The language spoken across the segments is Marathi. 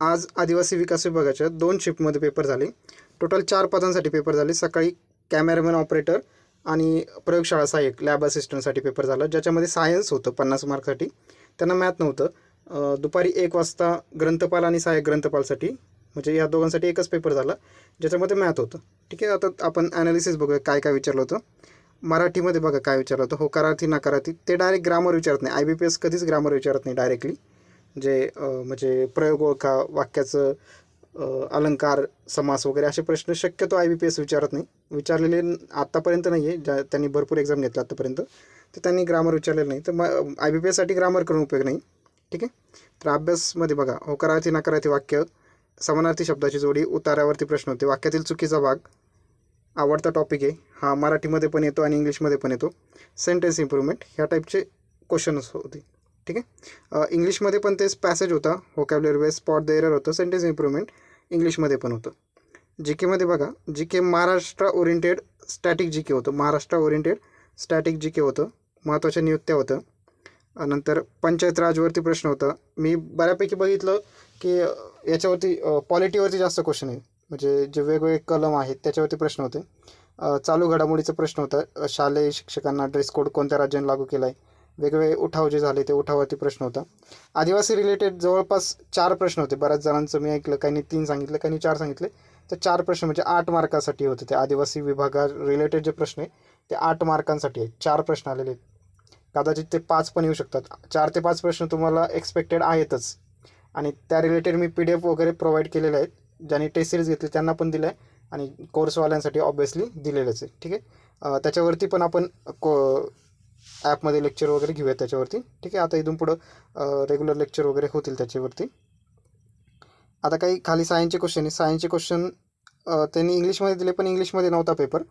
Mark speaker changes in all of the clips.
Speaker 1: आज आदिवासी विकास विभागाच्या दोन शिफ्टमध्ये पेपर झाले. टोटल चार पदांसाठी पेपर झाले. सकाळी कॅमेरामॅन ऑपरेटर आणि प्रयोगशाळा सहाय्यक लॅब असिस्टंटसाठी पेपर झाला. ज्याच्यामध्ये सायन्स होतं पन्नास मार्कसाठी. त्यांना मॅथ नव्हतं. दुपारी एक वाजता ग्रंथपाल आणि सहाय्यक ग्रंथपालसाठी म्हणजे या दोघांसाठी एकच पेपर झाला. ज्याच्यामध्ये मॅथ होतं. ठीक आहे आता आपण ॲनालिसिस बघूया काय काय विचारलं होतं. मराठीमध्ये बघा काय विचारलं होतं. होकारार्थी नकारार्थी ते डायरेक्ट ग्रामर विचारत नाही. आय बी पी एस कधीच ग्रामर विचारत नाही डायरेक्टली जे म्हणजे प्रयोग ओळखा वाक्याचं अलंकार समास वगैरे असे प्रश्न शक्यतो आय बी पी एस विचारत नाही. विचारलेले आत्तापर्यंत नाही आहे ज्या त्यांनी भरपूर एक्झाम घेतला आत्तापर्यंत तर त्यांनी ग्रामर विचारलेलं नाही. तर मग आय बी पी एससाठी ग्रामर करून उपयोग नाही. ठीक आहे? तर अभ्यासमध्ये बघा. होकारार्थी नकारार्थी वाक्य समानार्थी शब्दाची जोडी उतारावरती प्रश्न होते. वाक्यातील चुकीचा भाग आवडता टॉपिक आहे. हा मराठीमध्ये पण येतो आणि इंग्लिशमध्ये पण येतो. सेंटेन्स इम्प्रूव्हमेंट ह्या टाईपचे क्वेश्चन्स होते. ठीक आहे? इंग्लिशमध्ये पण तेच पॅसेज होता. Vocabulary was spot the error होतं. सेंटेन्स इम्प्रूव्हमेंट इंग्लिशमध्ये पण होतं. जी केमध्ये बघा G K Maharashtra oriented static G K होतं. Maharashtra oriented static G K होतं. महत्त्वाच्या नियुक्त्या होतं नंतर पंचायत राजवरती प्रश्न होता. मी बऱ्यापैकी बघितलं की याच्यावरती पॉलिटीवरती जास्त क्वेश्चन आहे म्हणजे जे वेगवेगळे कलम आहेत त्याच्यावरती प्रश्न होते. चालू घडामोडीचा प्रश्न होता. शालेय शिक्षकांना ड्रेस कोड कोणत्या राज्याने लागू केला आहे वेगवेगळे उठाव जे झाले ते उठावावरती प्रश्न होता. आदिवासी रिलेटेड जवळपास चार प्रश्न होते. बऱ्याच जणांचं मी ऐकलं काहींनी तीन सांगितलं काहींनी चार सांगितले. तर चार प्रश्न म्हणजे आठ मार्कासाठी होते ते. आदिवासी विभागा रिलेटेड जे प्रश्न आहे ते आठ मार्कांसाठी आहेत. चार प्रश्न आलेले आहेत. कदाचित ते पाच पण येऊ शकतात. चार ते पाच प्रश्न तुम्हाला एक्सपेक्टेड आहेतच. आणि त्या रिलेटेड मी पी डी एफ वगैरे प्रोव्हाइड केलेले आहेत. ज्यांनी टेस्ट सिरीज घेतली त्यांना पण दिलं आहे आणि कोर्सवाल्यांसाठी ऑब्विसली दिलेलंच आहे ठीक आहे? त्याच्यावरती पण आपण को ॲपमध्ये लेक्चर वगैरे घेऊयात त्याच्यावरती. ठीक आहे? आता इथून पुढं रेग्युलर लेक्चर वगैरे होतील त्याच्यावरती. आता काही खाली सायन्सचे क्वेश्चन आहे सायन्सचे क्वेश्चन त्यांनी इंग्लिशमध्ये दिले पण इंग्लिशमध्ये नव्हता पेपर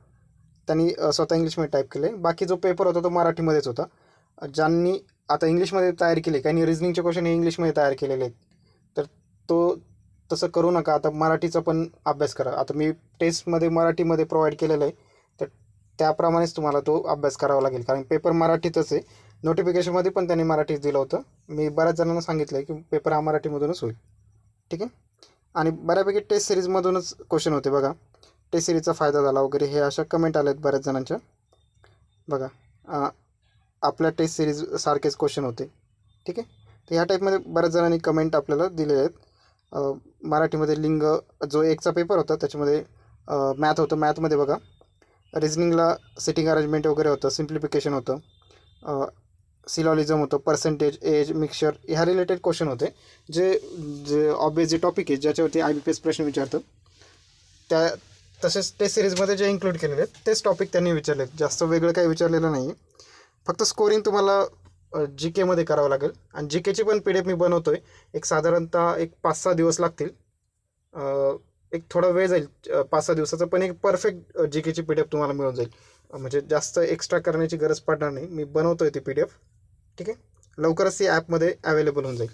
Speaker 1: त्यांनी स्वतः इंग्लिशमध्ये टाईप केले. बाकी जो पेपर होता तो मराठीमध्येच होता. ज्यांनी आता इंग्लिशमध्ये तयार केले काही रिझनिंगचे क्वेश्चन हे इंग्लिशमध्ये तयार केलेले आहेत. तर तो तसं करू नका. आता मराठीचा पण अभ्यास करा. आता मी टेस्टमध्ये मराठीमध्ये प्रोव्हाइड केलेलं आहे. त्याप्रमाणेच तुम्हाला तो अभ्यास करावा लागेल. कारण पेपर मराठीतच आहे. नोटिफिकेशनमध्ये पण त्यांनी मराठीत दिलं होतं. मी बऱ्याच जणांना सांगितलं आहे की पेपर हा मराठीमधूनच होईल. ठीक आहे? आणि बऱ्यापैकी टेस्ट सिरीजमधूनच क्वेश्चन होते बघा. टेस्ट सिरीजचा फायदा झाला वगैरे हे अशा कमेंट आल्या आहेत बऱ्याच जणांच्या. बघा आपल्या टेस्ट सिरीज सारखेच क्वेश्चन होते. ठीक आहे? तर ह्या टाईपमध्ये बऱ्याच जणांनी कमेंट आपल्याला दिलेले आहेत. मराठीमध्ये लिंग जो एकचा पेपर होता त्याच्यामध्ये मॅथ होतं. मॅथमध्ये बघा. रिजनिंगला सिटिंग अरेंजमेंट वगैरे होतं सिम्प्लिफिकेशन होतं. सिलॉलिझम होतं पर्सेंटेज एज मिक्सचर ह्या रिलेटेड क्वेश्चन होते. जे जे ऑब्वियस जे टॉपिक आहे ज्याच्यावरती आय बी पी एस प्रश्न विचारतं त्या तसेच ते सिरीजमध्ये जे इन्क्लूड केलेले आहेत तेच टॉपिक त्यांनी विचारले आहेत. जास्त वेगळं काही विचारलेलं नाही फक्त स्कोरिंग तुम्हाला जी केमध्ये करावं लागेल. आणि जी केची पण पी डी एफ मी बनवतो आहे एक साधारणतः एक पाच सहा दिवस लागतील. एक थोडा वेळ जाईल पाच सहा दिवसाचं पण एक परफेक्ट जी केची पी डी एफ तुम्हाला मिळून जाईल. म्हणजे जास्त एक्स्ट्रा करण्याची गरज पडणार नाही. मी बनवतो आहे ती पी डी एफ ठीक आहे? लवकरच ती ॲपमध्ये अवेलेबल होऊन जाईल.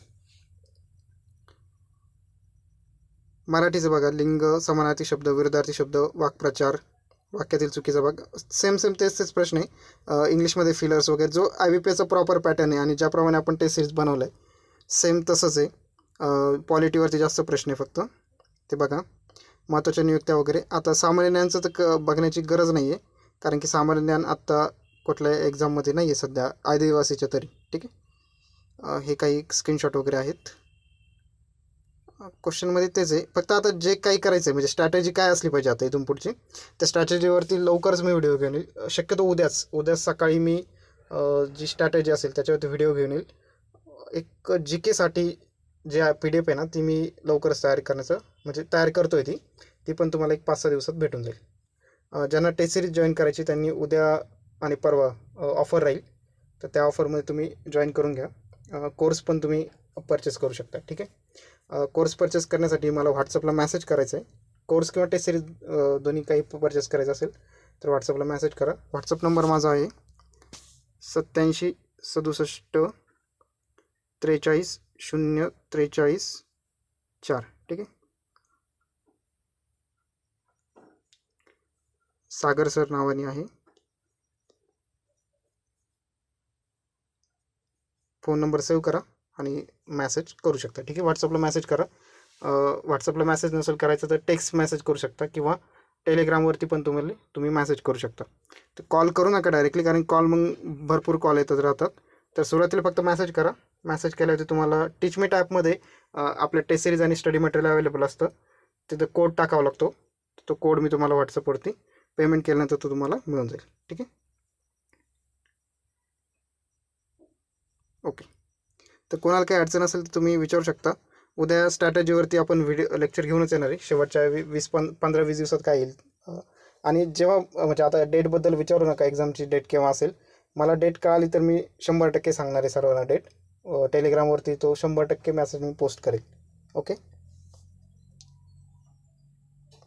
Speaker 1: मराठीचं बघा लिंग समानार्थी शब्द विरुद्धार्थी शब्द वाक्प्रचार वाक्यातील चुकीचा भाग सेम सेम तेच तेच प्रश्न आहे. इंग्लिशमध्ये फिलर्स वगैरे जो आय बी पीचा प्रॉपर पॅटर्न आहे आणि ज्याप्रमाणे आपण टेस्ट सिरीज बनवलं आहे सेम तसंच आहे. पॉलिटीवरती जास्त प्रश्न आहे फक्त. ते बघा. महत्त्वाच्या नियुक्त्या वगैरे. आता सामान्य ज्ञानचं तर क बघण्याची गरज नाही आहे कारण की सामान्य ज्ञान आत्ता कुठल्याही एक्झाममध्ये नाही आहे सध्या आदिवासीच्या तरी. ठीक आहे? हे काही स्क्रीनशॉट वगैरे आहेत. क्वेश्चनमध्ये तेच आहे. फक्त आता जे काही करायचं आहे म्हणजे स्ट्रॅटेजी काय असली पाहिजे आता इथून पुढची? त्या स्ट्रॅटेजीवरती लवकरच मी व्हिडिओ घेऊन येईल. शक्यतो उद्याच. उद्याच सकाळी मी जी स्ट्रॅटेजी असेल त्याच्यावरती व्हिडिओ घेऊन येईल. एक जी केसाठी जे पी डी एफ आहे ना ती मी लवकरच तयार करण्याचं म्हणजे तयार करतो आहे ती. ती पण तुम्हाला एक पाच सहा दिवसात भेटून जाईल. ज्यांना टेस्ट सिरीज जॉईन करायची त्यांनी उद्या आणि परवा ऑफर राहील. तर त्या ऑफरमध्ये तुम्ही जॉईन करून घ्या. कोर्स पण तुम्ही परचेस करू शकता ठीक आहे? कोर्स परचेस करण्यासाठी मला व्हॉट्सअपला मेसेज करायचं आहे. कोर्स किंवा टेस्ट सिरीज दोन्ही काही परचेस करायचं असेल तर व्हॉट्सअपला मेसेज करा. व्हॉट्सअप नंबर माझा आहे सत्याऐंशी सदुसष्ट त्रेचाळीस शून्य त्रेचाळीस चार ठीक आहे? सागर सर नावाने आहे. फोन नंबर सेव्ह करा आणि मॅसेज करू शकता. ठीक आहे? व्हॉट्सअपला मॅसेज करा. व्हॉट्सअपला मेसेज नसेल करायचं तर टेक्स्ट मॅसेज करू शकता किंवा टेलिग्रामवरती पण तुम्हाला तुम्ही मॅसेज करू शकता. तर कॉल करू नका डायरेक्टली कारण कॉल मग भरपूर कॉल येतच राहतात. तर सुरुवातीला फक्त मॅसेज करा. मॅसेज केल्यावरती तुम्हाला टीचमेट ॲपमध्ये आपल्या टेस्ट सिरीज आणि स्टडी मटेरियल अवेलेबल असतं. तिथं कोड टाकावा लागतो. तो कोड मी तुम्हाला व्हॉट्सअपवरती पेमेंट केल्यानंतर तो तुम्हाला मिळून जाईल. ठीक आहे? ओके. तर कोणाला काही अडचण असेल तर तुम्ही विचारू शकता. उद्या स्ट्रॅटजीवरती आपण व्हिडिओ लेक्चर घेऊनच येणार आहे. शेवटच्या वी वीस पं पंधरा वीस दिवसात काय येईल. आणि जेव्हा म्हणजे आता डेटबद्दल विचारू नका एक्झामची डेट केव्हा असेल. मला डेट कळाली तर मी शंभर टक्के सांगणार आहे सर्वांना डेट टेलिग्रामवरती तो शंभर टक्के मेसेज मी पोस्ट करेल. ओके?